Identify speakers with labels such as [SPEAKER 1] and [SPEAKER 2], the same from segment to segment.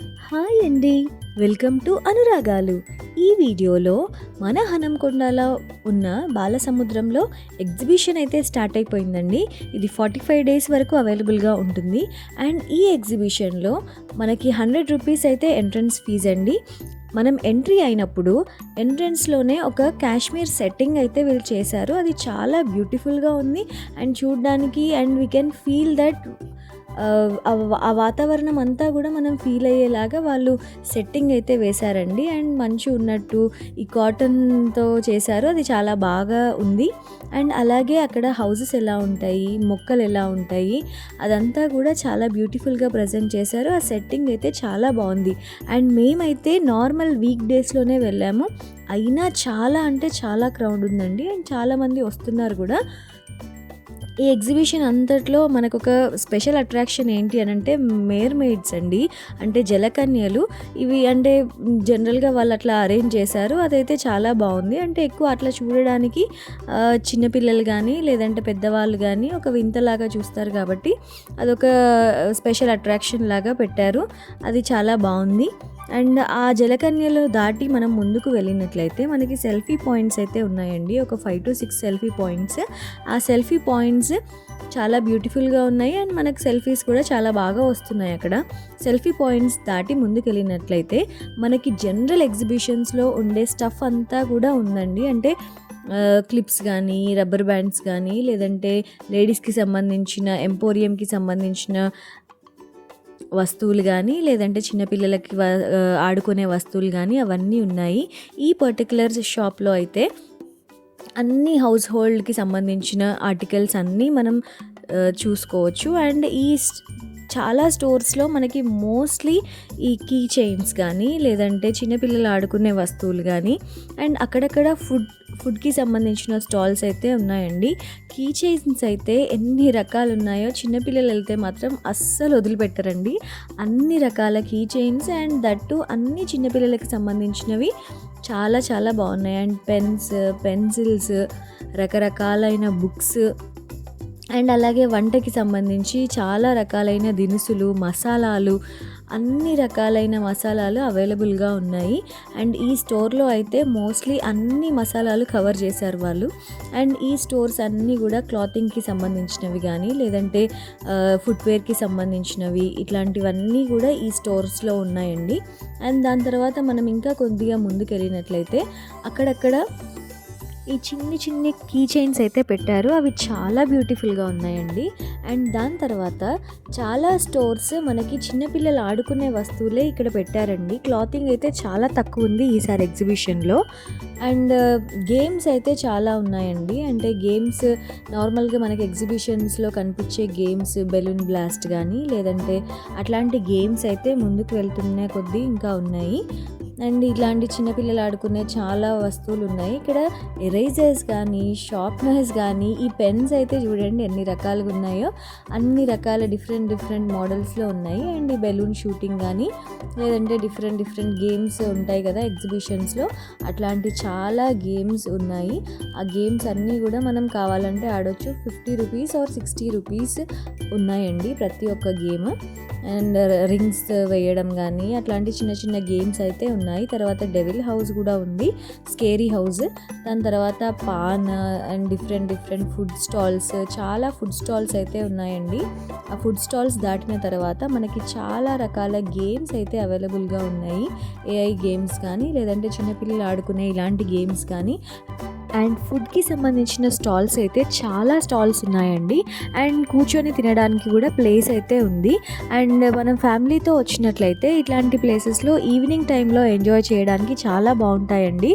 [SPEAKER 1] Hi అండి. Welcome to అనురాగాలు. ఈ వీడియోలో మన హనంకొండలో ఉన్న బాలసముద్రంలో ఎగ్జిబిషన్ అయితే స్టార్ట్ అయిపోయిందండి. ఇది ఫార్టీ ఫైవ్ డేస్ వరకు అవైలబుల్గా ఉంటుంది. అండ్ ఈ ఎగ్జిబిషన్లో మనకి హండ్రెడ్ రూపీస్ అయితే ఎంట్రన్స్ ఫీజ్ అండి. మనం ఎంట్రీ అయినప్పుడు ఎంట్రన్స్లోనే ఒక కాశ్మీర్ సెట్టింగ్ అయితే వీళ్ళు చేశారు. అది చాలా బ్యూటిఫుల్గా ఉంది. అండ్ చూడడానికి and we can feel that ఆ వాతావరణం అంతా కూడా మనం ఫీల్ అయ్యేలాగా వాళ్ళు సెట్టింగ్ అయితే వేశారండి. అండ్ మంచి ఉన్నట్టు ఈ కాటన్తో చేశారు. అది చాలా బాగా ఉంది. అండ్ అలాగే అక్కడ హౌసెస్ ఎలా ఉంటాయి మొక్కలు ఎలా ఉంటాయి అదంతా కూడా చాలా బ్యూటిఫుల్గా ప్రజెంట్ చేశారు. ఆ సెట్టింగ్ అయితే చాలా బాగుంది. అండ్ మేమైతే నార్మల్ వీక్ డేస్లోనే వెళ్ళాము. అయినా చాలా అంటే చాలా క్రౌడ్ ఉందండి. అండ్ చాలామంది వస్తున్నారు కూడా. ఈ ఎగ్జిబిషన్ అంతట్లో మనకు ఒక స్పెషల్ అట్రాక్షన్ ఏంటి అని అంటే మేర్ అండి. అంటే జలకన్యలు. ఇవి అంటే జనరల్గా వాళ్ళు అట్లా అరేంజ్ చేశారు. అదైతే చాలా బాగుంది. అంటే ఎక్కువ అట్లా చూడడానికి చిన్నపిల్లలు కానీ లేదంటే పెద్దవాళ్ళు కానీ ఒక వింతలాగా చూస్తారు కాబట్టి అదొక స్పెషల్ అట్రాక్షన్ లాగా పెట్టారు. అది చాలా బాగుంది. అండ్ ఆ జలకన్యలు దాటి మనం ముందుకు వెళ్ళినట్లయితే మనకి సెల్ఫీ పాయింట్స్ అయితే ఉన్నాయండి. ఒక five to six selfie points. ఆ సెల్ఫీ పాయింట్స్ చాలా బ్యూటిఫుల్గా ఉన్నాయి అండ్ మనకు సెల్ఫీస్ కూడా చాలా బాగా వస్తున్నాయి అక్కడ. సెల్ఫీ పాయింట్స్ దాటి ముందుకు వెళ్ళినట్లయితే మనకి జనరల్ ఎగ్జిబిషన్స్లో ఉండే స్టఫ్ అంతా కూడా ఉందండి. అంటే క్లిప్స్ కానీ రబ్బర్ బ్యాండ్స్ కానీ లేదంటే లేడీస్కి సంబంధించిన ఎంపోరియంకి సంబంధించిన వస్తువులు కానీ లేదంటే చిన్నపిల్లలకి ఆడుకునే వస్తువులు కానీ అవన్నీ ఉన్నాయి. ఈ పర్టికులర్ షాప్లో అయితే అన్ని హౌస్ హోల్డ్కి సంబంధించిన ఆర్టికల్స్ అన్నీ మనం చూసుకోవచ్చు. అండ్ ఈ చాలా స్టోర్స్లో మనకి మోస్ట్లీ ఈ కీ చైన్స్ కానీ లేదంటే చిన్నపిల్లలు ఆడుకునే వస్తువులు కానీ అండ్ అక్కడక్కడ ఫుడ్ ఫుడ్కి సంబంధించిన స్టాల్స్ అయితే ఉన్నాయండి. కీ చైన్స్ అయితే ఎన్ని రకాలు ఉన్నాయో చిన్నపిల్లలు వెళ్తే మాత్రం అస్సలు వదిలిపెట్టరండి. అన్ని రకాల కీ చైన్స్ అండ్ దట్టు అన్ని చిన్నపిల్లలకి సంబంధించినవి చాలా చాలా బాగున్నాయి. అండ్ పెన్స్ పెన్సిల్స్ రకరకాలైన బుక్స్ అండ్ అలాగే వంటకి సంబంధించి చాలా రకాలైన దినుసులు మసాలాలు అన్ని రకాలైన మసాలాలు అవైలబుల్గా ఉన్నాయి. అండ్ ఈ స్టోర్లో అయితే మోస్ట్లీ అన్ని మసాలాలు కవర్ చేశారు వాళ్ళు. అండ్ ఈ స్టోర్స్ అన్నీ కూడా క్లాతింగ్కి సంబంధించినవి కానీ లేదంటే ఫుట్వేర్కి సంబంధించినవి ఇట్లాంటివన్నీ కూడా ఈ స్టోర్స్లో ఉన్నాయండి. అండ్ దాని తర్వాత మనం ఇంకా కొద్దిగా ముందుకు వెళ్ళినట్లయితే అక్కడక్కడ ఈ చిన్ని చిన్ని కీ చైన్స్ అయితే పెట్టారు. అవి చాలా బ్యూటిఫుల్గా ఉన్నాయండి. అండ్ దాని తర్వాత చాలా స్టోర్స్ మనకి చిన్నపిల్లలు ఆడుకునే వస్తువులే ఇక్కడ పెట్టారండి. క్లాతింగ్ అయితే చాలా తక్కువ ఉంది ఈసారి ఎగ్జిబిషన్లో అండ్ గేమ్స్ అయితే చాలా ఉన్నాయండి. అంటే గేమ్స్ నార్మల్గా మనకి ఎగ్జిబిషన్స్లో కనిపించే గేమ్స్ బెలూన్ బ్లాస్ట్ కానీ లేదంటే అట్లాంటి గేమ్స్ అయితే ముందుకు వెళ్తున్న కొద్దీ ఇంకా ఉన్నాయి. అండ్ ఇలాంటి చిన్నపిల్లలు ఆడుకునే చాలా వస్తువులు ఉన్నాయి ఇక్కడ ఎరేజర్స్ కానీ షార్ప్నర్స్ కానీ ఈ పెన్స్ అయితే చూడండి ఎన్ని రకాలుగా ఉన్నాయో. అన్ని రకాల డిఫరెంట్ డిఫరెంట్ మోడల్స్లో ఉన్నాయి. అండ్ ఈ బెలూన్ షూటింగ్ కానీ లేదంటే డిఫరెంట్ డిఫరెంట్ గేమ్స్ ఉంటాయి కదా ఎగ్జిబిషన్స్లో అట్లాంటి చాలా గేమ్స్ ఉన్నాయి. ఆ గేమ్స్ అన్నీ కూడా మనం కావాలంటే ఆడొచ్చు. Fifty rupees or sixty rupees ఉన్నాయండి ప్రతి ఒక్క గేమ్. అండ్ రింగ్స్ వేయడం కానీ అట్లాంటి చిన్న చిన్న గేమ్స్ అయితే ఉన్నాయి ఉన్నాయి. తర్వాత డెవిల్ హౌస్ కూడా ఉంది. Scary house. దాని తర్వాత paan and different different food stalls. చాలా ఫుడ్ స్టాల్స్ అయితే ఉన్నాయండి. ఆ ఫుడ్ స్టాల్స్ దాటిన తర్వాత మనకి చాలా రకాల గేమ్స్ అయితే అవైలబుల్గా ఉన్నాయి. ఏఐ గేమ్స్ కానీ లేదంటే చిన్నపిల్లలు ఆడుకునే ఇలాంటి గేమ్స్ కానీ అండ్ ఫుడ్కి సంబంధించిన స్టాల్స్ అయితే చాలా స్టాల్స్ ఉన్నాయండి. అండ్ కూర్చొని తినడానికి కూడా ప్లేస్ అయితే ఉంది. అండ్ మనం ఫ్యామిలీతో వచ్చినట్లయితే ఇట్లాంటి ప్లేసెస్లో ఈవినింగ్ టైంలో ఎంజాయ్ చేయడానికి చాలా బాగుంటాయండి.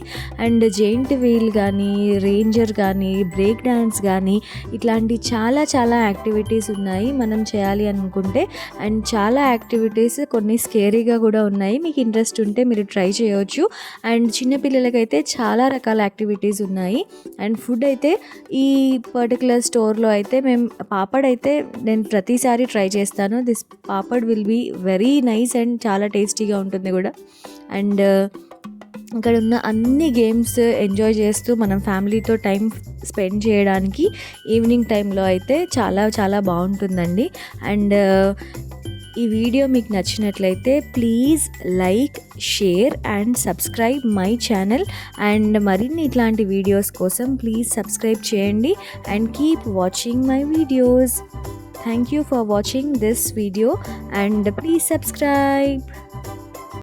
[SPEAKER 1] అండ్ జెయింట్ వీల్ కానీ రేంజర్ కానీ బ్రేక్ డ్యాన్స్ కానీ ఇట్లాంటి చాలా చాలా యాక్టివిటీస్ ఉన్నాయి మనం చేయాలి అనుకుంటే. అండ్ చాలా యాక్టివిటీస్ కొన్ని స్కేరీగా కూడా ఉన్నాయి. మీకు ఇంట్రెస్ట్ ఉంటే మీరు ట్రై చేయవచ్చు అండ్ చిన్నపిల్లలకైతే చాలా రకాల యాక్టివిటీస్ ఉన్నాయి. ఉన్నాయి. అండ్ ఫుడ్ అయితే ఈ పర్టికులర్ స్టోర్లో అయితే మేము పాపడ్ అయితే నేను ప్రతిసారి ట్రై చేస్తాను. This papad will be very nice and చాలా టేస్టీగా ఉంటుంది కూడా. అండ్ ఇక్కడ ఉన్న అన్ని గేమ్స్ ఎంజాయ్ చేస్తూ మనం ఫ్యామిలీతో టైం స్పెండ్ చేయడానికి ఈవినింగ్ టైంలో అయితే చాలా చాలా బాగుంటుందండి. అండ్ ఈ వీడియో మీకు నచ్చినట్లయితే please like share and subscribe my channel. And మరిన్ని ఇట్లాంటి వీడియోస్ కోసం ప్లీజ్ సబ్స్క్రైబ్ చేయండి and keep watching my videos. Thank you for watching this video and please subscribe.